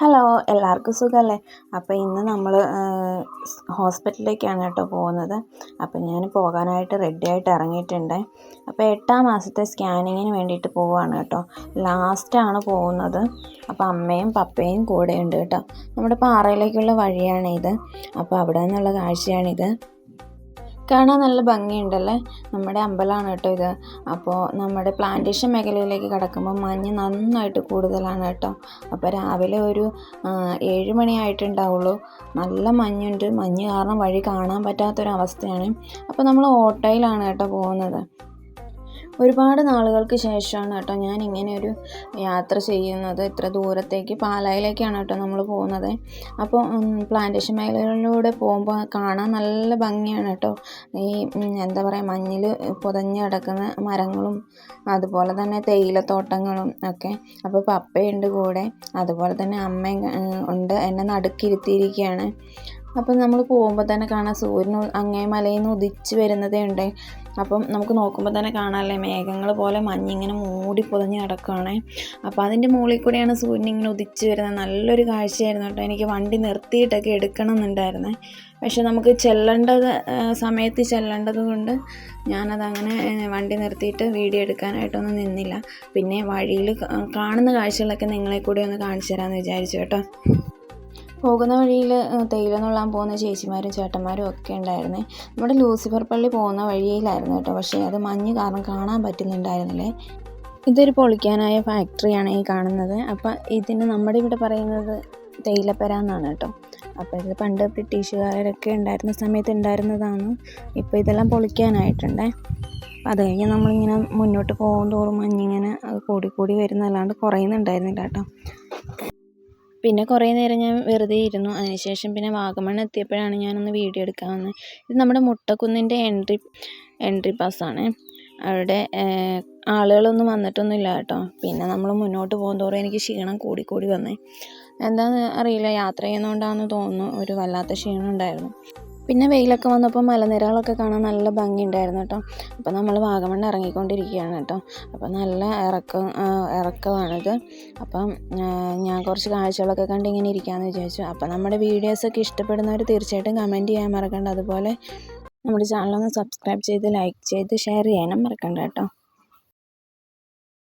Hello എല്ലാവർക്കും സുഖമല്ലേ അപ്പോൾ ഇന്ന് നമ്മൾ ഹോസ്പിറ്റലിലേക്കാണ് കേട്ടോ പോകുന്നത്. അപ്പോൾ ഞാൻ പോകാനായിട്ട് റെഡി ആയിട്ട് ഇറങ്ങിയിട്ടുണ്ട്. അപ്പോൾ എട്ടാം മാസത്തെ സ്കാനിങ്ങിന് വേണ്ടിയിട്ട് പോവുകയാണ് കേട്ടോ. ലാസ്റ്റാണ് പോകുന്നത്. അപ്പോൾ അമ്മയും പപ്പയും കൂടെയുണ്ട് കേട്ടോ. നമ്മുടെ പാറയിലേക്കുള്ള വഴിയാണിത്. അപ്പോൾ അവിടെ നിന്നുള്ള കാഴ്ചയാണിത്. കാണാൻ നല്ല ഭംഗിയുണ്ടല്ലേ? നമ്മുടെ അമ്പലമാണ് കേട്ടോ ഇത്. അപ്പോൾ നമ്മുടെ പ്ലാന്റേഷൻ മേഖലയിലേക്ക് കടക്കുമ്പോൾ മഞ്ഞ് നന്നായിട്ട് കൂടുതലാണ് കേട്ടോ. അപ്പോൾ രാവിലെ ഒരു ഏഴ് മണിയായിട്ടുണ്ടാവുള്ളൂ നല്ല മഞ്ഞുണ്ട്. മഞ്ഞ് കാരണം വഴി കാണാൻ പറ്റാത്തൊരവസ്ഥയാണ്. അപ്പോൾ നമ്മൾ ഓട്ടോയിലാണ് കേട്ടോ പോകുന്നത്. ഒരുപാട് നാളുകൾക്ക് ശേഷമാണ് കേട്ടോ ഞാൻ ഇങ്ങനെ ഒരു യാത്ര ചെയ്യുന്നത്. ഇത്ര ദൂരത്തേക്ക് പാലായിലേക്കാണ് കേട്ടോ നമ്മൾ പോകുന്നത്. അപ്പോൾ പ്ലാന്റേഷൻ മേഖലകളിലൂടെ പോകുമ്പോൾ കാണാൻ നല്ല ഭംഗിയാണ് കേട്ടോ. ഈ എന്താ പറയുക മഞ്ഞിൽ പുതഞ്ഞ് കിടക്കുന്ന മരങ്ങളും അതുപോലെ തന്നെ തേയിലത്തോട്ടങ്ങളും ഒക്കെ. അപ്പോൾ പപ്പയുണ്ട് കൂടെ. അതുപോലെ തന്നെ അമ്മയും ഉണ്ട്. എന്നെ നടുക്കിരുത്തിയിരിക്കുകയാണ്. അപ്പം നമ്മൾ പോകുമ്പോൾ തന്നെ കാണാം. സൂര്യൻ അങ്ങേ മലയിൽ നിന്ന് ഉദിച്ച് വരുന്നതേ ഉണ്ട്. അപ്പം നമുക്ക് നോക്കുമ്പോൾ തന്നെ കാണാമല്ലേ മേഘങ്ങൾ പോലെ മഞ്ഞിങ്ങനെ മൂടി പൊതഞ്ഞ് കിടക്കുകയാണ് അപ്പോൾ അതിന്റെ മുകളിൽ കൂടെയാണ് സൂര്യൻ ഇങ്ങനെ ഉദിച്ച് വരുന്നത്. നല്ലൊരു കാഴ്ചയായിരുന്നു കേട്ടോ. എനിക്ക് വണ്ടി നിർത്തിയിട്ടൊക്കെ എടുക്കണം എന്നുണ്ടായിരുന്നേ. പക്ഷെ നമുക്ക് ചെല്ലേണ്ടത് സമയത്ത് ചെല്ലേണ്ടത് കൊണ്ട് ഞാനതങ്ങനെ വണ്ടി നിർത്തിയിട്ട് വീഡിയോ എടുക്കാനായിട്ടൊന്നും നിന്നില്ല. പിന്നെ വഴിയിൽ കാണുന്ന കാഴ്ചകളൊക്കെ നിങ്ങളെ കൂടെ ഒന്ന് കാണിച്ചു തരാമെന്ന് വിചാരിച്ചു കേട്ടോ. പോകുന്ന വഴിയിൽ തേയില നുള്ളാൻ പോകുന്ന ചേച്ചിമാരും ചേട്ടന്മാരും ഒക്കെ ഉണ്ടായിരുന്നേ. നമ്മുടെ ലൂസിഫർ പള്ളി പോകുന്ന വഴിയിലായിരുന്നു കേട്ടോ. പക്ഷേ അത് മഞ്ഞ് കാരണം കാണാൻ പറ്റുന്നുണ്ടായിരുന്നില്ലേ? ഇതൊരു പൊളിക്കാനായ ഫാക്ടറിയാണ് ഈ കാണുന്നത്. അപ്പം ഇതിന് നമ്മുടെ ഇവിടെ പറയുന്നത് തേയിലപ്പര എന്നാണ് കേട്ടോ. അപ്പോൾ ഇത് പണ്ട് ബ്രിട്ടീഷുകാരൊക്കെ ഉണ്ടായിരുന്ന സമയത്ത് ഉണ്ടായിരുന്നതാണ്. ഇപ്പോൾ ഇതെല്ലാം പൊളിക്കാനായിട്ടുണ്ടേ. അത് കഴിഞ്ഞ് നമ്മളിങ്ങനെ മുന്നോട്ട് പോകും തോറും മഞ്ഞിങ്ങനെ കൂടി കൂടി വരുന്നതല്ലാണ്ട് കുറയുന്നുണ്ടായിരുന്നില്ല കേട്ടോ. പിന്നെ കുറേ നേരം ഞാൻ വെറുതെ ഇരുന്നു. അതിനുശേഷം പിന്നെ വാഗമൺ എത്തിയപ്പോഴാണ് ഞാനൊന്ന് വീഡിയോ എടുക്കാൻ വന്നത് ഇത് നമ്മുടെ മുട്ടക്കുന്നിന്റെ എൻട്രി എൻട്രി പാസ്സാണ് അവിടെ ആളുകളൊന്നും വന്നിട്ടൊന്നുമില്ല കേട്ടോ. പിന്നെ നമ്മൾ മുന്നോട്ട് പോകുന്തോറും എനിക്ക് ക്ഷീണം കൂടിക്കൂടി കൂടി വന്നേ. എന്താണെന്ന് അറിയില്ല. യാത്ര ചെയ്യുന്നതുകൊണ്ടാണെന്ന് തോന്നുന്നു. ഒരു വല്ലാത്ത ക്ഷീണം ഉണ്ടായിരുന്നു. പിന്നെ വെയിലൊക്കെ വന്നപ്പോൾ മലനിരകളൊക്കെ കാണാൻ നല്ല ഭംഗിയുണ്ടായിരുന്നു കേട്ടോ. അപ്പോൾ നമ്മൾ വാഗമൺ ഇറങ്ങിക്കൊണ്ടിരിക്കുകയാണ് കേട്ടോ. അപ്പോൾ നല്ല ഇറക്കം ഇറക്കമാണിത്. അപ്പം ഞാൻ കുറച്ച് കാഴ്ചകളൊക്കെ കണ്ട് ഇങ്ങനെ ഇരിക്കാമെന്ന് വിചാരിച്ചു. അപ്പോൾ നമ്മുടെ വീഡിയോസൊക്കെ ഇഷ്ടപ്പെടുന്നവർ തീർച്ചയായിട്ടും കമന്റ് ചെയ്യാൻ മറക്കണ്ട. അതുപോലെ നമ്മുടെ ചാനലൊന്ന് സബ്സ്ക്രൈബ് ചെയ്ത് ലൈക്ക് ചെയ്ത് ഷെയർ ചെയ്യാനും മറക്കണ്ട കേട്ടോ.